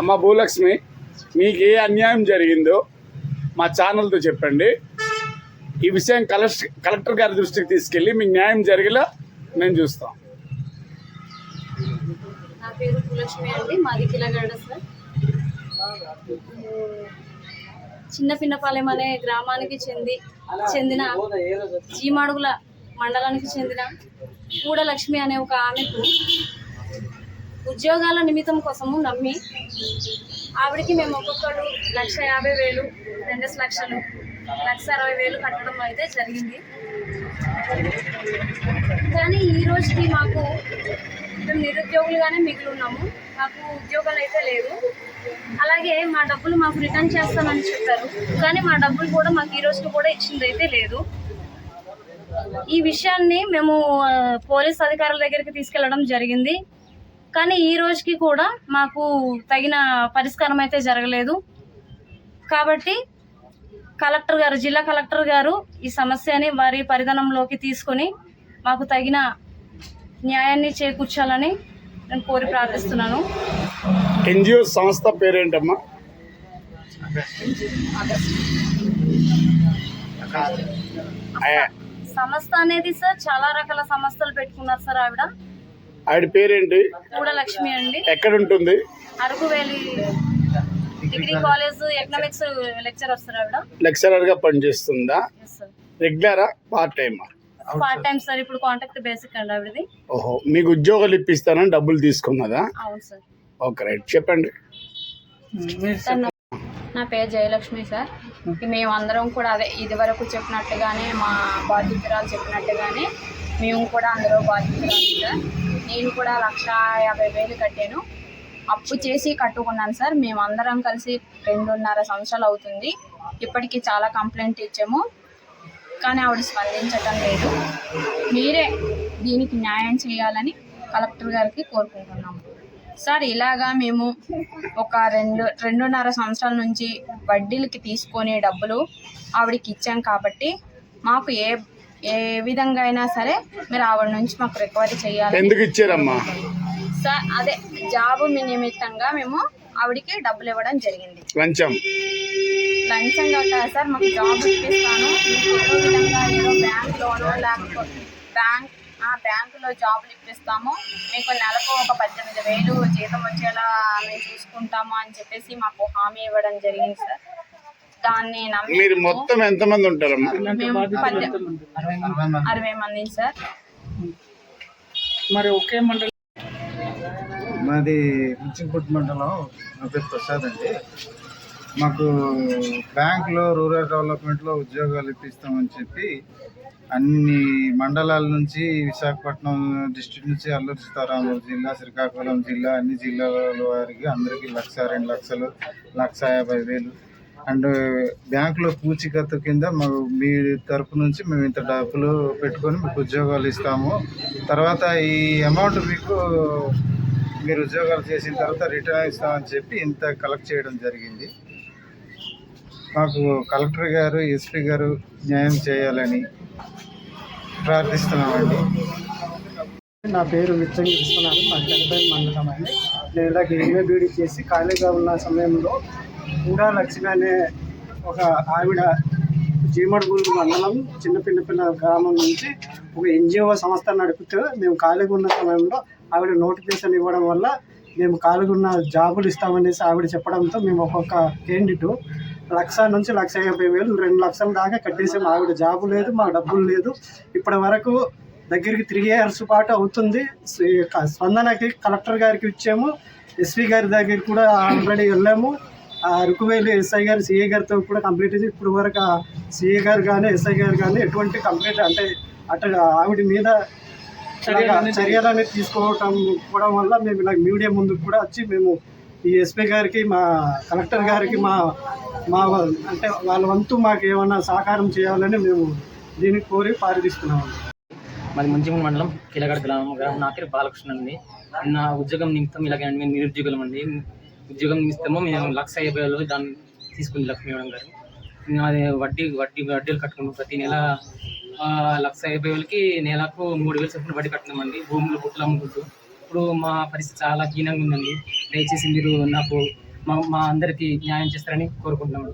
అమ్మ భూలక్ష్మి మీకు ఏ అన్యాయం జరిగిందో మా ఛానల్తో చెప్పండి. ఈ విషయం కలెక్టర్ కలెక్టర్ గారి దృష్టికి తీసుకెళ్ళి మీకు న్యాయం జరిగేలా మేము చూస్తాం. నా పేరు భూలక్ష్మి అండి. మాది కిలగడ సార్. చిన్న పిన్నపాలెం అనే గ్రామానికి చెంది చెందిన జీమాడుగుల మండలానికి చెందిన కూడ లక్ష్మి అనే ఒక ఆమెకు ఉద్యోగాల నిమిత్తం కోసము నమ్మి ఆవిడకి మేము ఒక్కొక్కరు లక్ష యాభై వేలు రెండు లక్షలు లక్ష అరవై వేలు కట్టడం అయితే జరిగింది. కానీ ఈ రోజుకి మాకు మేము నిరుద్యోగులుగానే మిగిలి ఉన్నాము మాకు ఉద్యోగాలు అయితే లేవు. అలాగే మా డబ్బులు మాకు రిటర్న్ చేస్తామని చెప్పారు. కానీ మా డబ్బులు కూడా మాకు ఈ రోజుకి కూడా ఇచ్చింది అయితే లేదు. ఈ విషయాన్ని మేము పోలీస్ అధికారుల దగ్గరికి తీసుకెళ్ళడం జరిగింది. కానీ ఈ రోజుకి కూడా మాకు తగిన పరిష్కారం అయితే జరగలేదు. కాబట్టి కలెక్టర్ గారు జిల్లా కలెక్టర్ గారు ఈ సమస్యని వారి పరిధానంలోకి తీసుకొని మాకు తగిన న్యాయాన్ని చేకూర్చాలని నేను కోరి ప్రార్థిస్తున్నాను. ఎన్జిఓ సంస్థ పేరేంటమ్మా? సంస్థ అనేది సార్ చాలా రకాల సంస్థలు పెట్టుకున్నారు సార్ ఆవిడ. ఆవిడ పేరేంటి? కూడా లక్ష్మి అండి. ఎక్కడ ఉంటుంది Araku valley degree college economics lecturer sir ఆవిడ. లెక్చరర్గా పనిచేస్తుందా? రెగ్యులరా పార్ట్ టైమా పార్ట్ టైం సార్ ఇప్పుడు కాంటాక్ట్ బేసిక్ అండి ఆవిడది. ఓహో మీకు ఉద్యోగాలు ఇప్పిస్తానని డబ్బులు తీసుకున్నదా? అవును సార్ ఓకే రైట్. చెప్పండి. సార్ నా- పేరు జయలక్ష్మి సార్ మేము అందరం కూడా అదే ఇది వరకు చెప్పినట్టుగానే మా బాధితురాలు చెప్పినట్టుగానే మేము కూడా అందులో బాధితురాలు సార్ నేను కూడా లక్ష యాభై వేలు కట్టాను. అప్పు చేసి కట్టుకున్నాను సార్. మేము అందరం కలిసి రెండున్నర సంవత్సరాలు అవుతుంది. ఇప్పటికీ చాలా కంప్లైంట్ ఇచ్చాము. కానీ ఆవిడ స్పందించటం లేదు. మీరే దీనికి న్యాయం చేయాలని కలెక్టర్ గారికి కోరుకుంటున్నాము. సార్ ఇలాగా మేము ఒక రెండు రెండున్నర సంవత్సరాల నుంచి వడ్డీలకి తీసుకొని డబ్బులు ఆవిడకి ఇచ్చాం కాబట్టి మాకు ఏ ఏ విధంగా అయినా సరే మీరు ఆవిడ నుంచి మాకు రికవరీ చేయాలి. ఎందుకు ఇచ్చారమ్మా? సార్ అదే జాబ్ నిమిత్తంగా మేము ఆవిడకి డబ్బులు ఇవ్వడం జరిగింది. లంచం? లంచంగా కాదు సార్ మాకు జాబ్ ఇప్పిస్తాను. మీకు ఏదో విధంగా ఏదో బ్యాంక్ లోనో లేకపోతే బ్యాంక్ ఆ బ్యాంకులో జాబులు ఇప్పిస్తాము. మీకు నెలకు ఒక పద్దెనిమిది వేలు జీతం వచ్చేలా మేము చూసుకుంటాము అని చెప్పేసి మాకు హామీ ఇవ్వడం జరిగింది సార్. దాన్ని నమ్మి మీరు మొత్తం ఎంతమంది ఉంటారమ్మా? మేము పద్దె- అరవై మంది. సార్. మరి ఒకే మండలి? మాది మించింపుట్ మండలం నా పేరు ప్రసాద్ అండి. మాకు బ్యాంక్లో రూరల్ డెవలప్మెంట్లో ఉద్యోగాలు ఇప్పిస్తామని చెప్పి అన్ని మండలాల నుంచి విశాఖపట్నం డిస్ట్రిక్ట్ నుంచి అల్లూరు సీతారామరాజు జిల్లా శ్రీకాకుళం జిల్లా అన్ని జిల్లాల వారికి అందరికీ లక్ష రెండు లక్షలు లక్ష యాభై వేలు అండ్ బ్యాంకులో పూచికత్తు కింద మాకు మీ తరపు నుంచి మేము ఇంత డబ్బులు పెట్టుకొని మీకు ఉద్యోగాలు ఇస్తాము. తర్వాత ఈ అమౌంట్ మీకు మీరు ఉద్యోగాలు చేసిన తర్వాత రిటర్న్ ఇస్తామని చెప్పి ఇంత కలెక్ట్ చేయడం జరిగింది. మాకు కలెక్టర్ గారు ఎస్పీ గారు న్యాయం చేయాలని ప్రార్థిస్తున్నామండి. నా పేరు మిత్రంగి విశ్వనాథం మా గణపతి మండలం అండి. నేను ఇలాగ ఎంఏ బీడీ చేసి ఖాళీగా ఉన్న సమయంలో కూడా లక్ష్మి అనే ఒక ఆవిడ జీమడుగులు మండలం చిన్నపిల్లపిల్ల గ్రామం నుంచి ఒక ఎన్జిఓ సంస్థ నడుపుతూ మేము ఖాళీగా ఉన్న సమయంలో ఆవిడ నోటిఫికేషన్ ఇవ్వడం వల్ల మేము ఖాళీగా ఉన్న జాబులు ఇస్తామనేసి ఆవిడ చెప్పడంతో మేము ఒక్కొక్క క్యాండిడేట్ లక్ష నుంచి లక్ష యాభై వేలు రెండు లక్షల దాకా కట్టేసాం. ఆవిడ జాబు లేదు మా డబ్బులు లేదు. ఇప్పటి వరకు దగ్గరికి త్రీ ఇయర్స్ పాటు అవుతుంది స్పందనకి కలెక్టర్ గారికి ఇచ్చాము. ఎస్పీ గారి దగ్గరికి కూడా ఆల్రెడీ వెళ్ళాము. ఆ అరకువేలు ఎస్ఐ గారు సిఏ గారితో కూడా కంప్లీట్ అయింది ఇప్పుడు వరకు సిఏ గారు కానీ ఎస్ఐ గారు కానీ ఎటువంటి కంప్లీట్ అంటే అటు ఆవిడ మీద చర్యలు అనేది తీసుకోవటం కూడా వల్ల మేము ఇలా మీడియా ముందుకు కూడా వచ్చి మేము ఈ ఎస్పీ గారికి మా కలెక్టర్ గారికి మా మా అంటే వాళ్ళ వంతు మాకు ఏమన్నా సహకారం చేయాలని మేము దీనికి కోరి పారిదిస్తున్నాము మాది మంచిమూల మండలం కిలగడ గ్రామం. గ్రామం నా పేరు బాలకృష్ణ అండి నా ఉద్యోగం నిమిత్తం ఇలాగే మేము నిరుద్యోగులం అండి ఉద్యోగం ఇస్తామో మేము లక్ష యాభై వేలు దాన్ని తీసుకుంది లక్ష్మీ మేడం గారు. అది వడ్డీ వడ్డీ వడ్డీలు కట్టుకుంటాం ప్రతి నెల. లక్ష యాభై వేలకి నెలకు మూడు వేలు చొప్పున వడ్డీ కట్టున్నామండి భూములు కుట్లు అమ్ముకుంటూ. ఇప్పుడు మా పరిస్థితి చాలా హీనంగా ఉందండి. దయచేసి మీరు నాకు మా మా అందరికీ న్యాయం చేస్తారని కోరుకుంటున్నాం